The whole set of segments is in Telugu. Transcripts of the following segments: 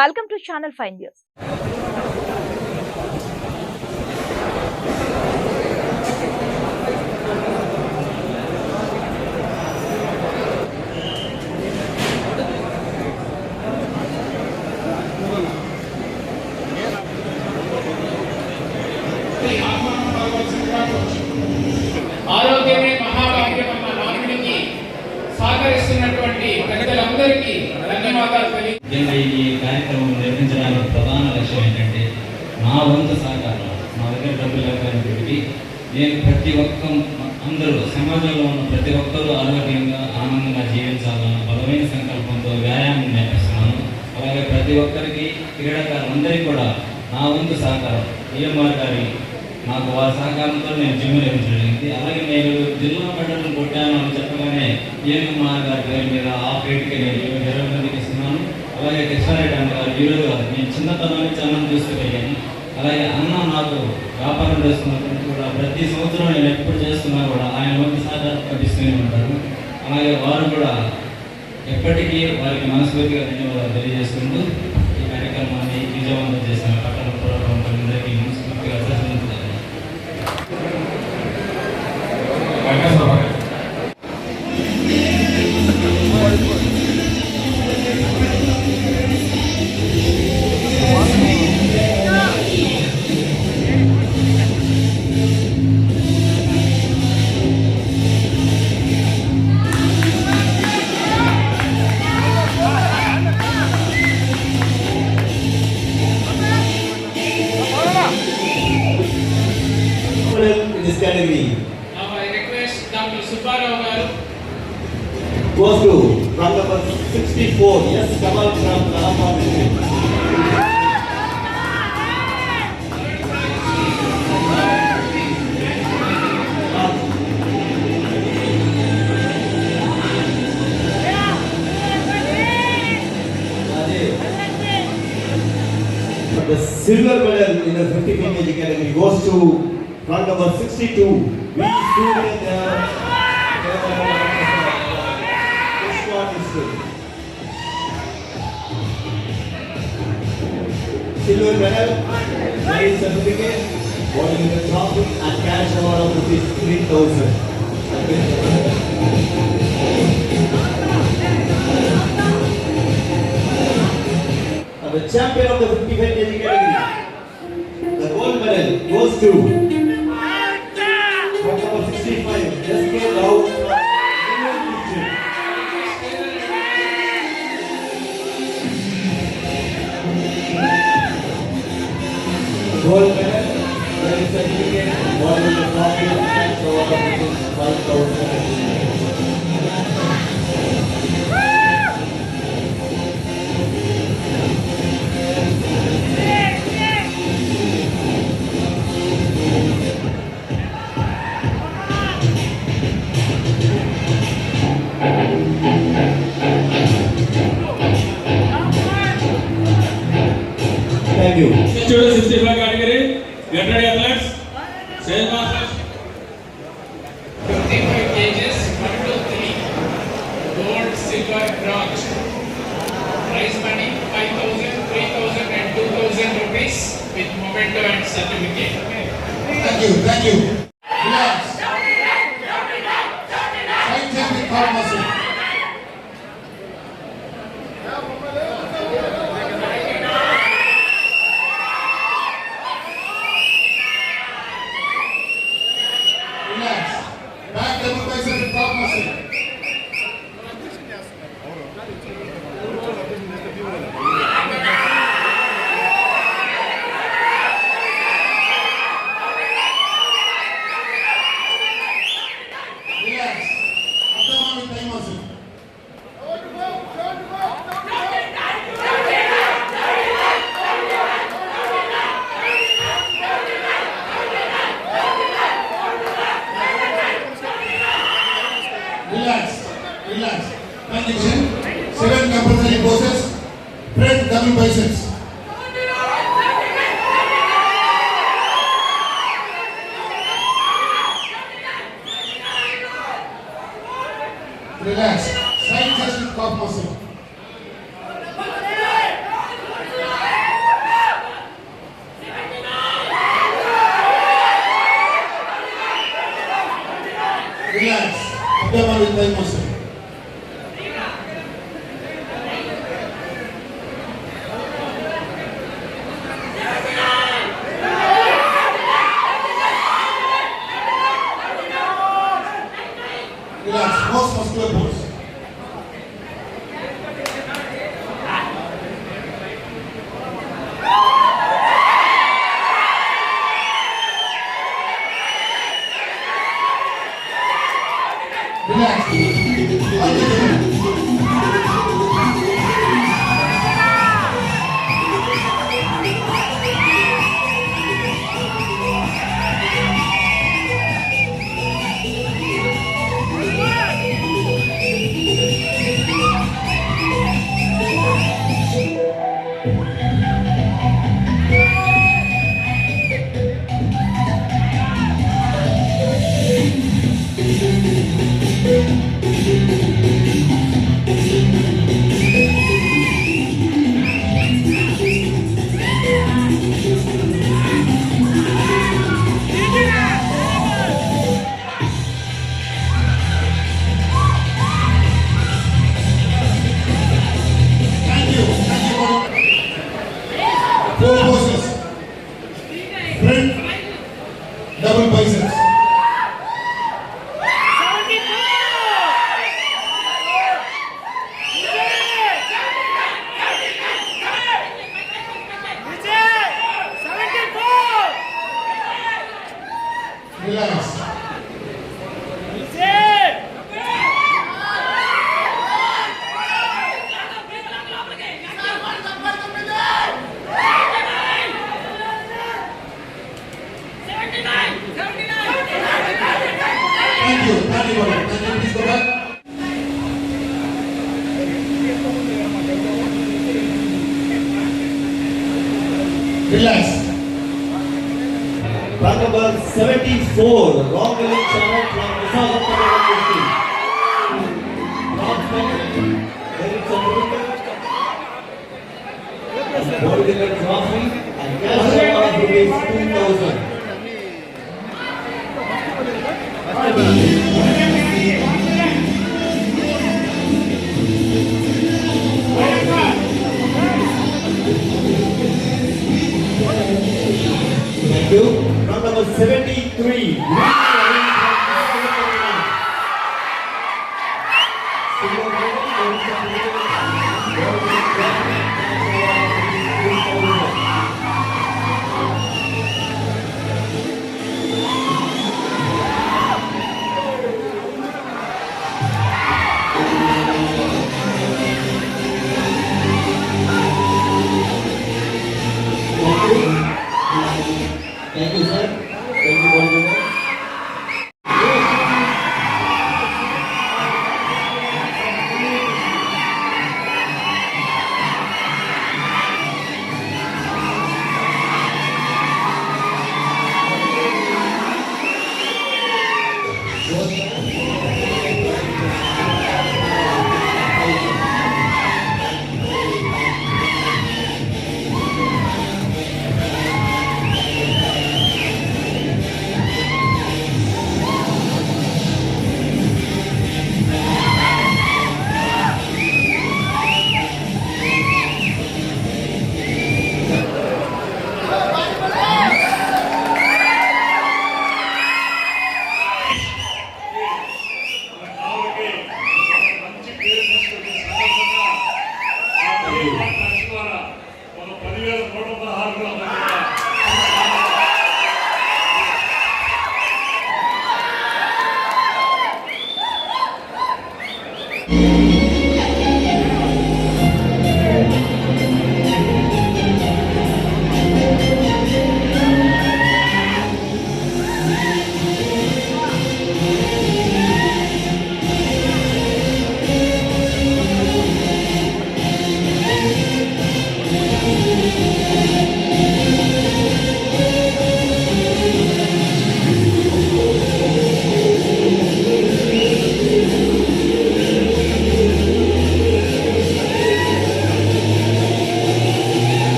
Welcome to channel five news ఆరోగ్యమే మహాభాగ్యం అన్న నానుడికి సహకరిస్తున్నటువంటి పెద్దలందరికీ ముఖ్యంగా ఈ కార్యక్రమం నిర్వహించడానికి ప్రధాన లక్ష్యం ఏంటంటే నా వంతు సహకారం నా దగ్గర డబ్బులు లేకపోయినటువంటి నేను ప్రతి ఒక్క అందరూ సమాజంలో ఉన్న ప్రతి ఒక్కరూ ఆరోగ్యంగా ఆనందంగా జీవించాలన్న బలమైన సంకల్పంతో వ్యాయామం నేర్పిస్తున్నాను. అలాగే ప్రతి ఒక్కరికి క్రీడాకారులందరికీ కూడా నా వంతు సహకారం. ఈఎంఆర్ గారి నాకు వారి సహకారంతో నేను జిమ్ నిర్మించడం జరిగింది అలాగే నేను జిల్లా మెడల్ కొట్టాను అని చెప్పగానే ఈఎంఆర్ గారి పేరు మీద ఆ పేరుకి నేను ఇరవై మందికి ఇస్తున్నాను. అలాగే కృష్ణారెడ్డి అన్న గారు ఈరోజు నేను చిన్నతనం నుంచి అన్నం చూస్తూ అలాగే అన్న నాకు వ్యాపారం చేస్తున్నప్పుడు కూడా ప్రతి సంవత్సరం నేను ఎప్పుడు చేస్తున్నా కూడా ఆయన మంచి సహకారం కల్పిస్తూనే ఉంటారు. అలాగే వారు కూడా ఎప్పటికీ వారికి మనస్ఫూర్తిగా ధన్యవాదాలు తెలియజేసుకుంటూ ఈ కార్యక్రమాన్ని విజయవంతం చేసిన పట్టణ పూర్వకందరికీ మనస్ఫూర్తిగా అభినందనలు The silver medal in the 50 kg category goes to from number 62. We student uh, Ishwan district. Silver medal, prize certificate, bowling the trophy and cash award of rupees 3000. The champion of the 55 kg category. The gold medal goes to number 65? Just came. Gold medal, there is a ticket, one of the copy, so what is 5,000. Thank you mais ele fala. Assim, Seven compulsory poses. Front double Front, double biceps. 74 wrong election from Very district holding a trophy and cash amount of 2000 Thank you. Number 73.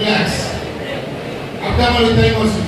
Yes. Acá no le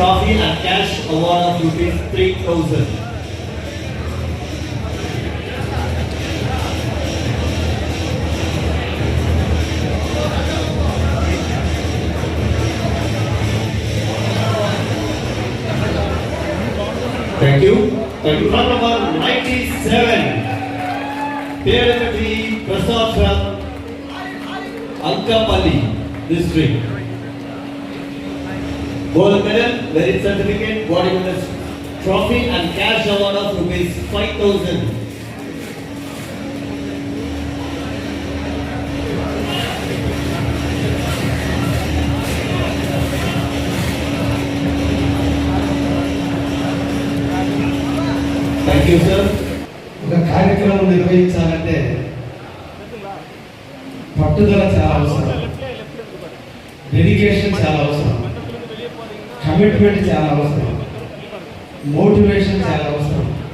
trophy and cash award of rupees 3000. Thank you. Thank you. Round number 97. Peeragati Prasad from Ankapalli district. Gold medal merit certificate body medal trophy and cash award of rupees five thousand thank you sir ఒక కార్యక్రమం నిర్వహించాలంటే పట్టుదల చాలా అవసరం డెడికేషన్ చాలా అవసరం కమిట్మెంట్ చాలా అవసరం. మోటివేషన్ చాలా అవసరం.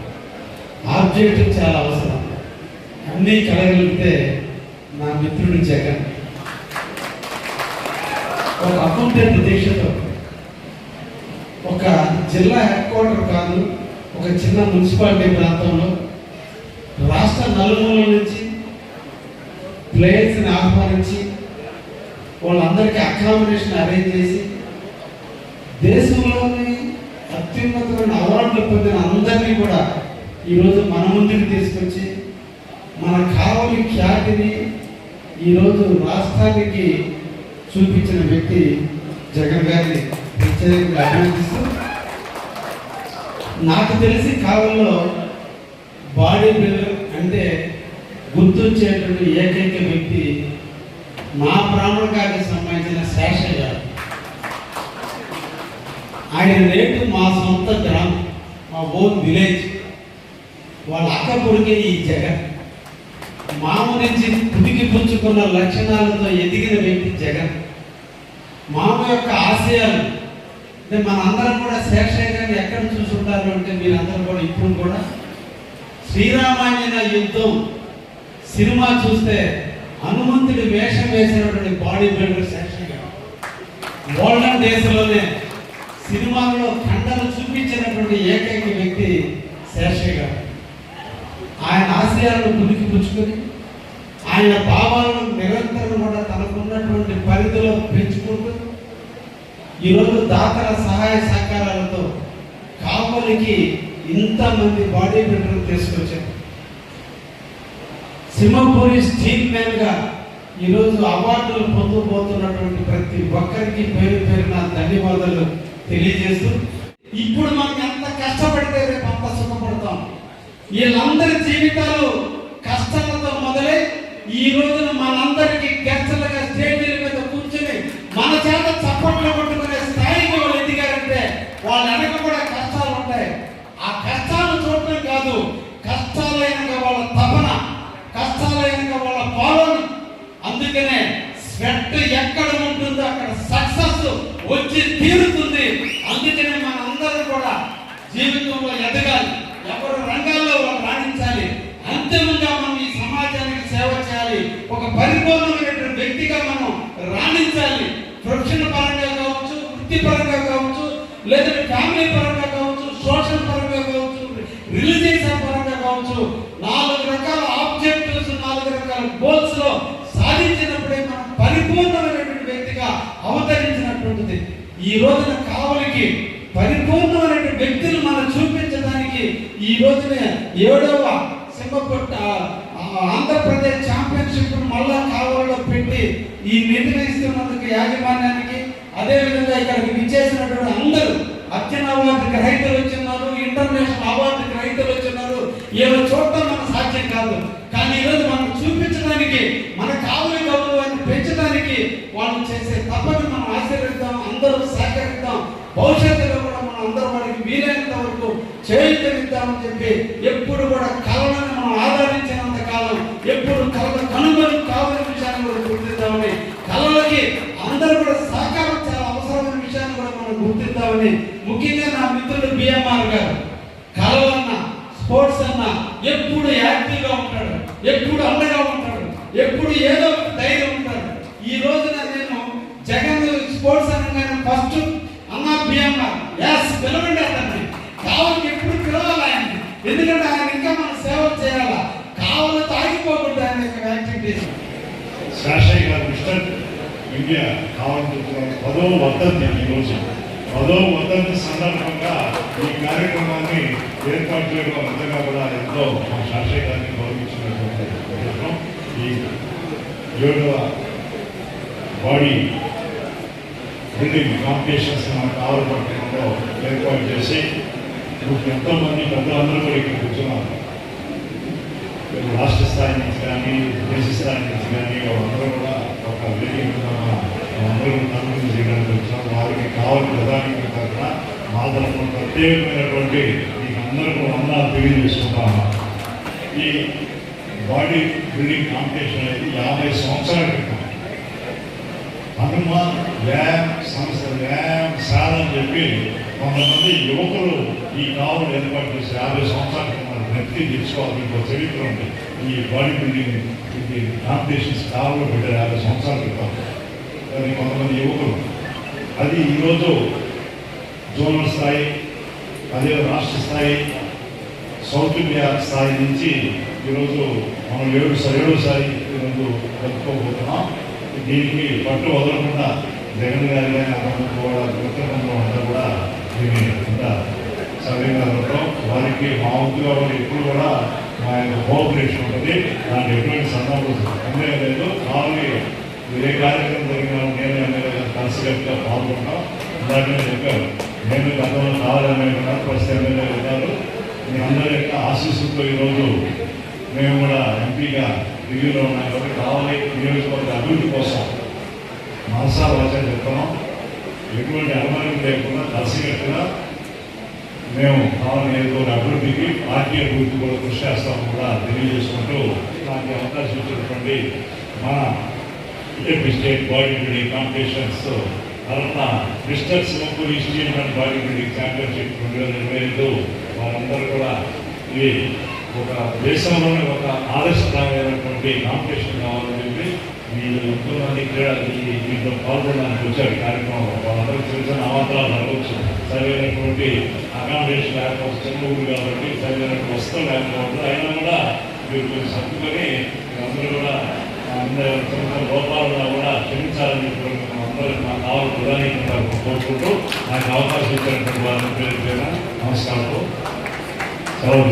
ఆబ్జెక్టివ్ చాలా అవసరం. అన్నీ కలగలిగితే నా మిత్రుడు జగన్. ఒక అకౌంటెంట్ దీక్షతో. ఒక జిల్లా హెడ్ క్వార్టర్ కాదు ఒక చిన్న మున్సిపాలిటీ ప్రాంతంలో రాష్ట్ర నలుమూల నుంచి ప్లేయర్స్ని ఆహ్వానించి వాళ్ళందరికీ అకామిడేషన్ అరేంజ్ చేసి దేశంలోని అత్యున్నతమైన అవార్డులు పొందిన అందరినీ కూడా ఈరోజు మన ముందుకు తీసుకొచ్చి మన కావలి ఖ్యాతిని ఈరోజు రాష్ట్రానికి చూపించిన వ్యక్తి జగన్ గారిని ప్రత్యేకంగా అభినందిస్తూ నాకు తెలిసి కావల్లో బాడీ బిల్డర్ అంటే గుర్తొచ్చేటువంటి ఏకైక వ్యక్తి మా ప్రాణకానికి సంబంధించిన శేషయ్య ఆయన రేటు మా సొంత గ్రామం మా ఓన్ విలేజ్. వాళ్ళ అక్క ఈ జగన్. మామ నుంచి పుడికి పుచ్చుకున్న లక్షణాలతో ఎదిగిన వ్యక్తి జగన్. మామ యొక్క ఆశయాలు అంటే మనందరం కూడా శేషయ్య ఎక్కడ చూసుంటారు అంటే మీరందరూ కూడా ఇప్పుడు కూడా శ్రీరామాయణ యుద్ధం సినిమా చూస్తే హనుమంతుడి వేషం వేసినటువంటి బాడీ బిల్డర్ శేషయ్య గారు. డేస్లోనే సినిమాల్లో కండలు చూపించినటువంటి ఏకైక వ్యక్తి శేషయ్య గారు. ఆయన ఆశయాలను పులికి పుచ్చుకొని ఆయన భావాలను నిరంతరం కూడా తనకున్నటువంటి పరిధిలో పెంచుకుంటూ ఈరోజు దాతల సహాయ సహకారాలతో కాపులకి ఇంతమంది బాడీ బిల్డర్లు తీసుకొచ్చారు. సింహపూరి స్టీల్ మ్యాన్గా ఈరోజు అవార్డులు పొందబోతున్నటువంటి ప్రతి ఒక్కరికి పేరు పేరున ధన్యవాదాలు. తెలియజేస్తూ ఇప్పుడు మనం ఎంత కష్టపడితే రేపు అంత సుఖపడతాం. వీళ్ళందరి జీవితాలు కష్టాలతో మొదలై ఈ రోజున మనందరికీ గెస్టులుగా స్టేజీల మీద కూర్చొని మన చేత చప్పట్లు కొట్టుకునే స్థాయికి వాళ్ళు ఎదిగారంటే వాళ్ళ వెనక కూడా కష్టాలు ఉంటాయి. ఆ కష్టాలు చూడటం కాదు కష్టాలైన వాళ్ళ తపన కష్టాలైన వాళ్ళ పాలన. అందుకనే స్వెట్ ఎక్కడ ఉంటుందో అక్కడ సక్సెస్ వచ్చి తీరుతుంది. అందుకనే మన అందరూ కూడా జీవితంలో ఎదగాలి. ఎవరు రంగాల్లో రాణించాలి. అంతిమంగా మనం ఈ సమాజానికి సేవ చేయాలి. ఒక పరిపూర్ణమైనటువంటి వ్యక్తిగా మనం రాణించాలి. ప్రొఫెషన్ పరంగా కావచ్చు వృత్తి పరంగా కావచ్చు లేదంటే ఫ్యామిలీ పరంగా కావచ్చు సోషల్ పరంగా కావచ్చు రిలీజియస్ పరంగా కావచ్చు నాలుగు ఈ రోజున కావలికి పరిపూర్ణమైన వ్యక్తులు మనం చూపించడానికి ఈ రోజున ఏడవ సింహపట్ట ఆంధ్రప్రదేశ్ ఛాంపియన్షిప్ మళ్ళా కావలిలో పెట్టి ఈ నిర్ణయిస్తున్నందుకు యాజమాన్యానికి అదేవిధంగా ఇక్కడికి విచ్చేసినటువంటి అందరూ అర్జున అవార్డు గ్రహీతలు వచ్చిన్నారు ఇంటర్నేషనల్ అవార్డు గ్రహీతలు వచ్చిన్నారు. ఏదో చూడటం మనకు సాధ్యం కాదు. కానీ ఈరోజు మనం చూపించడానికి మన కావులి గౌరవాన్ని పెంచడానికి వాళ్ళు చేసే తప్పని మనం ఆశీర్వదిద్దాం అందరూ సహకరిద్దాం. భవిష్యత్తులో కూడా మనం అందరూ వాడికి వీలైనంత వరకు చేయుతనిద్దామని చెప్పి ఎప్పుడు కూడా కళలను మనం ఆదరించినంత కాలం ఎప్పుడు కళలు కనుగొని కావాలని విషయాన్ని కూడా గుర్తిద్దామని కళలకి అందరూ కూడా సహకారం చాలా అవసరమైన విషయాన్ని కూడా మనం గుర్తిద్దామని ముఖ్యంగా నా మిత్రుడు బిఎంఆర్ గారు. కళలన్న స్పోర్ట్స్ అన్న ఎప్పుడు యాక్టివ్గా ఉంటాడు ఎప్పుడు అండగా ఉంటాడు ఎప్పుడు ఏదో ధైర్యం ఉంటాడు ఈ రోజున నేను జగన్ స్పోర్ట్స్ అనగానే ఫస్ట్ అన్న బిఎంఆర్ ఎస్ పిలవండి అతన్ని కావాలని ఎప్పుడు పిలవాలి ఆయన ఎందుకంటే ఆయన ఇంకా మన సేవ చేయాలా? కావాలని తాగిపోకూడదు ఆయన యొక్క యాక్టివిటీస్ శాషయ్య గారు మిస్టర్ ఇండియా కావాలని పదో వర్ధంతి ఈరోజు పదో వర్ధంతి సందర్భంగా ఈ కార్యక్రమాన్ని ఏర్పాటు చేయడం అంతగా కూడా ఎంతో మా శాషయ్య గారిని గౌరవించినటువంటి ఈ యోగ బాడీ బిల్డింగ్ కాంపిటీషన్స్ మన కావలపట్నంలో ఏర్పాటు చేసి ఇప్పుడు ఎంతోమంది పెద్దలందరూ కూడా ఇక్కడ కూర్చున్నారు. రాష్ట్ర స్థాయి నుంచి కానీ దేశ స్థాయి నుంచి కానీ వాళ్ళందరూ కూడా ఒక మీటింగ్ అందరూ నలుగురు చేయడానికి వచ్చినాం వారికి కావాలి ప్రధానంగా కాకుండా మా తరఫున ప్రత్యేకమైనటువంటి మీకు అందరికీ వందనాలు తెలియజేసుకుంటాము ఈ బాడీ బిల్డింగ్ కాంపిటీషన్ అనేది యాభై సంవత్సరాల క్రితం హనుమాన్ ల్యాబ్ సంస్థ వ్యాయామ్ అని చెప్పి కొంతమంది యువకులు ఈ కావులు ఏర్పాటు చేసి యాభై సంవత్సరాల క్రితం వ్యక్తి తీసుకోవాలి ఇంకో చరిత్ర ఉంది. ఈ బాడీ బిల్డింగ్ ఇది కాంపిటీషన్స్ కావులు పెట్టారు యాభై సంవత్సరాల క్రితం అది కొంతమంది యువకులు అది ఈరోజు జోనల్ స్థాయి అదే రాష్ట్ర స్థాయి సౌత్ ఇండియా స్థాయి నుంచి ఈరోజు మనం ఏడు ఏడోసారి ఈరోజు కలుపుకోబోతున్నాం దీనికి పట్టు వదలకుండా జగన్ గారి అతను కూడా ఉత్తరంలో అంతా కూడా దీన్ని అంతా సర్వేగా జరపడం వారికి మా వంతుగా ఎప్పుడు కూడా మా యొక్క కోఆపరేషన్ ఉంటుంది. దానికి ఎటువంటి సందర్భం అన్నీ లేదు. కావాలి ఏ కార్యక్రమం జరిగిన నేను ఎమ్మెల్యే గారు కలిసికట్టుగా పాల్గొంటాం. ఇందాక చెప్పారు నేను గతంలో కావాలనే ఉన్నారు ఎమ్మెల్యే ఉన్నారు మీ అందరి యొక్క ఆశీస్సుతో ఈరోజు మేము కూడా ఎంపీగా రివ్యూలో ఉన్నాయి కాబట్టి కావాలి నియోజకవర్గ అభివృద్ధి కోసం మనసా వాచ చెప్తున్నాం. ఎటువంటి అనుమానం లేకుండా కలిసికట్టుగా మేము కావాలి నియోజకవర్గ అభివృద్ధికి పార్టీ అభివృద్ధి కూడా కృషి చేస్తామని కూడా తెలియజేసుకుంటూ నాకు అవకాశం ఇచ్చినటువంటి మన AP state body building competitions తరఫున mister Singapore east Indian body building championship రెండు వేల ఇరవై ఐదు వారందరూ కూడా ఇది ఒక దేశంలోనే ఒక ఆదర్శప్రాయమైనటువంటి కాంపిటీషన్ కావాలని చెప్పి మీరు ఎంతోమంది మంది క్రీడా దీంట్లో పాల్గొనడానికి వచ్చారు. కార్యక్రమం కార్యక్రమంలో వాళ్ళందరూ తెలిసిన అవాంతరాలు జరగవచ్చు సరైనటువంటి అకామిడేషన్ లేకపోతే చెన్నూరు కాబట్టి సరైనటువంటి వస్తువులు లేకపోవడం అయినా కూడా మీరు కొంచెం సర్దుకొని అందరూ కూడా అందరూ చిన్న చిన్న కూడా క్షమించాలని అందరూ మా కావాలి ప్రధాని కోరుకుంటూ నాకు అవకాశం ఇచ్చినటువంటి వారిని పేరు పేరు నమస్కారం. సెలవు